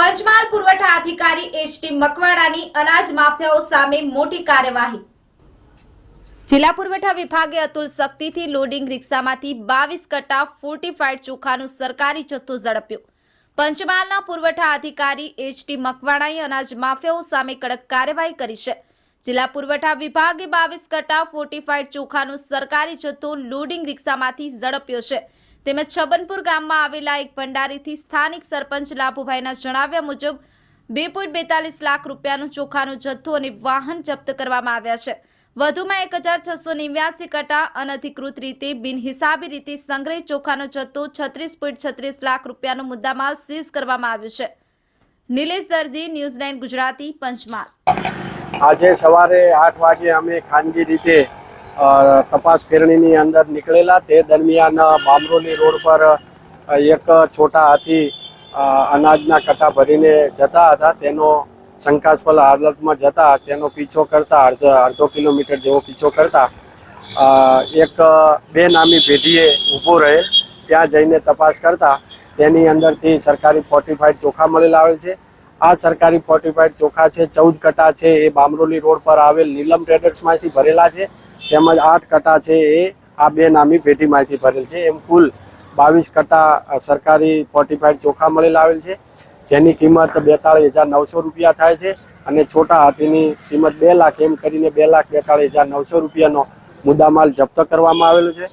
પંચમહાલ પુરવઠા અધિકારી એચટી મકવાડાની અનાજ માફિયાઓ સામે મોટી કાર્યવાહી. જિલ્લા પુરવઠા વિભાગે અતુલ શક્તિથી લોડિંગ રિક્ષામાંથી બાવીસ કટ્ટા ફોર્ટીફાઈડ ચોખાનું સરકારી જથ્થો ઝડપ્યો. પંચમહાલના પુરવઠા અધિકારી એચટી મકવાણાએ અનાજ માફિયાઓ સામે કડક કાર્યવાહી કરી છે. જિલ્લા પુરવઠા વિભાગે બાવીસ કટ્ટા ફોર્ટીફાઈડ ચોખાનું સરકારી જથ્થો લોડિંગ રિક્ષામાંથી ઝડપ્યો છે. તેમજ છબનપુર ગામમાં આવેલા એક ભંડારીથી સ્થાનિક સરપંચ લાભુભાઈના જણાવ્યા મુજબ, બે પોઈન્ટ બેતાલીસ લાખ રૂપિયાનું ચોખાનો જથ્થો અને વાહન જપ્ત કરવામાં આવ્યા છે. વધુમાં એક હજાર છસો નેવ્યાસી કટા અનધિકૃત રીતે બિનહિસાબી રીતે સંગ્રહિત ચોખાનો જથ્થો છત્રીસ પોઈન્ટ છત્રીસ લાખ રૂપિયાનો મુદ્દામાલ સીઝ કરવામાં આવ્યો છે. Nilesh Darji, news nine Gujarati, Panchmahal. આજે સવારે આઠ વાગે અમે ખાનગી રીતે તપાસ ફેરણીની અંદર નીકળેલા. તે દરમિયાન બામરોલી રોડ પર એક છોટા હાથી અનાજના કટા ભરીને જતા હતા. તેનો શંકાસ્પદ હાલતમાં જતા તેનો પીછો કરતા અડધો અડધો કિલોમીટર જેવો પીછો કરતા એક બે નામી પેઢીએ ઊભો રહે ત્યાં જઈને તપાસ કરતા તેની અંદરથી સરકારી ફોર્ટિફાઈડ ચોખા મળેલા આવે છે. આ સરકારી ફોર્ટિફાઈડ ચોખા છે, ચૌદ કટા છે, એ બામરોલી રોડ પર આવેલ નીલમ ટ્રેડર્સમાંથી ભરેલા છે. તેમજ આઠ કટા છે, એ આ બે નામી પેઢીમાંથી ભરેલ છે. એમ કુલ બાવીસ કટા સરકારી ફોર્ટિફાઈડ ચોખા મળેલા આવેલ છે, જેની કિંમત બેતાળીસ હજાર નવસો રૂપિયા થાય છે અને છોટા હાથીની કિંમત બે લાખ, એમ કરીને બે લાખ બેતાળીસ હજાર નવસો રૂપિયાનો મુદ્દામાલ જપ્ત કરવામાં આવેલો છે.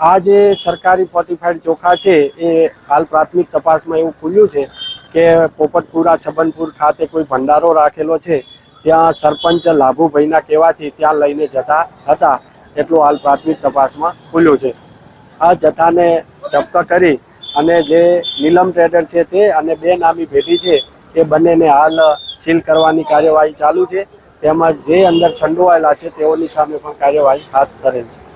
આ જે સરકારી ફોર્ટિફાઈડ ચોખા છે, એ હાલ પ્રાથમિક તપાસમાં એવું ખુલ્યું છે કે પોપટપુરા, છબનપુર ખાતે કોઈ ભંડારો રાખેલો છે, ત્યાં સરપંચ લાભુભાઈના કહેવાથી ત્યાં લઈને જતા હતા. એટલું હાલ પ્રાથમિક તપાસમાં ખુલ્યું છે. આ જથ્થાને જપ્ત કરી અને જે નીલમ ટ્રેડર છે તે અને બે નામી ભેટી છે, એ બંનેને હાલ સીલ કરવાની કાર્યવાહી ચાલુ છે. તેમજ જે અંદર સંડોવાયેલા છે, તેઓની સામે પણ કાર્યવાહી હાથ ધરેલ છે.